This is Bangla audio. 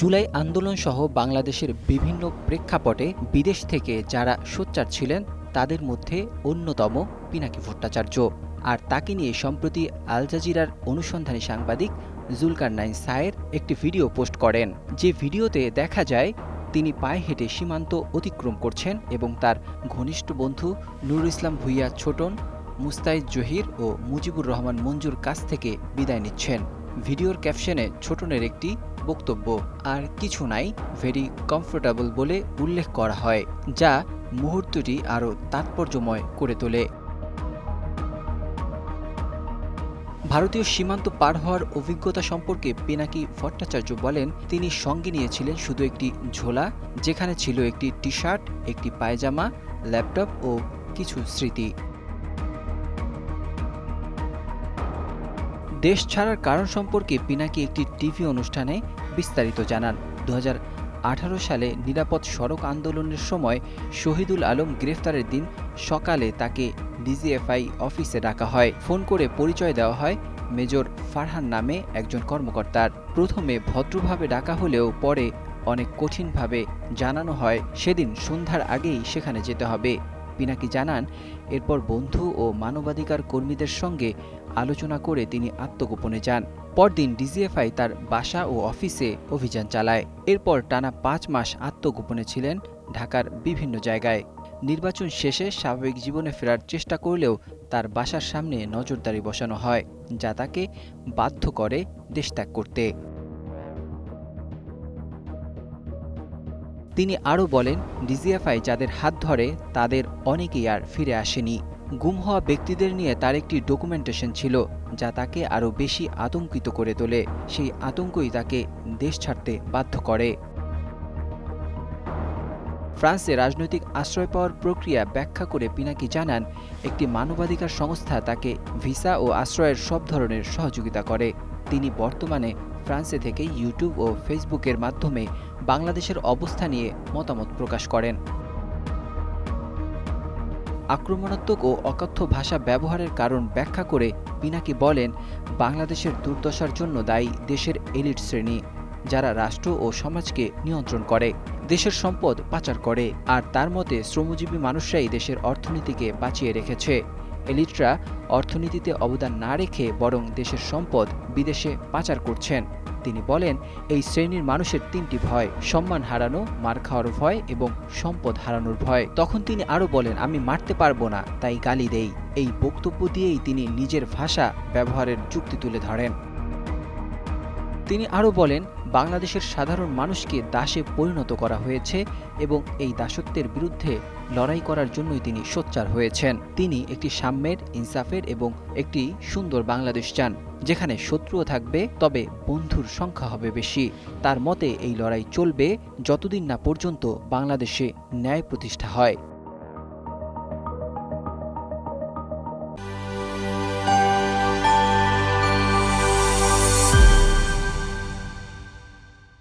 জুলাই আন্দোলন সহ বাংলাদেশের বিভিন্ন প্রেক্ষাপটে বিদেশ থেকে যারা সোচ্চার ছিলেন, তাদের মধ্যে অন্যতম পিনাকি ভট্টাচার্য। আর তাকে নিয়ে সম্প্রতি আল জাজিরার অনুসন্ধানী সাংবাদিক জুলকার নাইন সায়ের একটি ভিডিও পোস্ট করেন। যে ভিডিওতে দেখা যায়, তিনি পায়ে হেঁটে সীমান্ত অতিক্রম করছেন এবং তার ঘনিষ্ঠ বন্ধু নুরুল ইসলাম ভুইয়া ছোটন মুস্তাইদ জহির ও মুজিবুর রহমান মঞ্জুর কাছ থেকে বিদায় নিচ্ছেন। ভিডিওর ক্যাপশনে ছোটনের একটি বক্তব্য আর কিছু নাই ভেরি কমফোর্টেবল বলে উল্লেখ করা হয়, যা মুহূর্তটি আরও তাৎপর্যময় করে তোলে। ভারতীয় সীমান্ত পার হওয়ার অভিজ্ঞতা সম্পর্কে পিনাকি ভট্টাচার্য বলেন, তিনি সঙ্গে নিয়েছিলেন শুধু একটি ঝোলা, যেখানে ছিল একটি টি শার্ট একটি পায়জামা, ল্যাপটপ ও কিছু স্মৃতি। দেশ ছাড়ার কারণ সম্পর্কে পিনাকি একটি টিভি অনুষ্ঠানে বিস্তারিত জানান। দু আঠারো সালে নিরাপদ সড়ক আন্দোলনের সময় শহীদুল আলম গ্রেফতারের দিন সকালে তাকে ডিজিএফআই অফিসে ডাকা হয়। ফোন করে পরিচয় দেওয়া হয় মেজর ফারহান নামে একজন কর্মকর্তার। প্রথমে ভদ্রভাবে ডাকা হলেও পরে অনেক কঠিনভাবে জানানো হয়। সেদিন সন্ধ্যার আগেই সেখানে যেতে হবে। পিনাকি জানান? এরপর বন্ধু ও মানবাধিকার কর্মীদের সঙ্গে আলোচনা করে তিনি আত্মগোপনে যান। পরদিন ডিজিএফআই তার বাসা ও অফিসে অভিযান চালায়। এরপর টানা পাঁচ মাস আত্মগোপনে ছিলেন ঢাকার বিভিন্ন জায়গায়। নির্বাচন শেষে স্বাভাবিক জীবনে ফেরার চেষ্টা করলেও তার বাসার সামনে নজরদারি বসানো হয়, যা তাকে বাধ্য করে দেশত্যাগ করতে। তিনি আরও বলেন, ডিজিএফআই যাদের হাত ধরে, তাদের অনেকেই আর ফিরে আসেনি। গুম হওয়া ব্যক্তিদের নিয়ে তার একটি ডকুমেন্টেশন ছিল, যা তাকে আরও বেশি আতঙ্কিত করে তোলে। সেই আতঙ্কই তাকে দেশ ছাড়তে বাধ্য করে। ফ্রান্সে রাজনৈতিক আশ্রয় পাওয়ার প্রক্রিয়া ব্যাখ্যা করে পিনাকি জানান, একটি মানবাধিকার সংস্থা তাকে ভিসা ও আশ্রয়ের সব ধরনের সহযোগিতা করে। তিনি বর্তমানে ফ্রান্সে থেকে ইউটিউব ও ফেসবুকের মাধ্যমে বাংলাদেশের অবস্থা নিয়ে মতামত প্রকাশ করেন। আক্রমণাত্মক ও অকথ্য ভাষা ব্যবহারের কারণ ব্যাখ্যা করে পিনাকি বলেন, বাংলাদেশের দুর্দশার জন্য দায়ী দেশের এলিট শ্রেণি, যারা রাষ্ট্র ও সমাজকে নিয়ন্ত্রণ করে, দেশের সম্পদ পাচার করে, আর তার মতে শ্রমজীবী মানুষরাই দেশের অর্থনীতিকে বাঁচিয়ে রেখেছে। এলিটরা অর্থনীতিতে অবদান না রেখে বরং দেশের সম্পদ বিদেশে পাচার করছেন। তিনি বলেন, এই শ্রেণির মানুষের তিনটি ভয়, সম্মান হারানো, মার খাওয়ার ভয় এবং সম্পদ হারানোর ভয়। তখন তিনি আরও বলেন, আমি মারতে পারব না, তাই গালি দেই। এই বক্তব্য দিয়েই তিনি নিজের ভাষা ব্যবহারের যুক্তি তুলে ধরেন। তিনি আরও বলেন, বাংলাদেশের সাধারণ মানুষকে দাসে পরিণত করা হয়েছে এবং এই দাসত্বের বিরুদ্ধে লড়াই করার জন্যই তিনি সোচ্চার হয়েছেন। তিনি একটি সাম্যের, ইনসাফের এবং একটি সুন্দর বাংলাদেশ চান, যেখানে শত্রুও থাকবে, তবে বন্ধুর সংখ্যা হবে বেশি। তার মতে, এই লড়াই চলবে যতদিন না পর্যন্ত বাংলাদেশে ন্যায় প্রতিষ্ঠা হয়।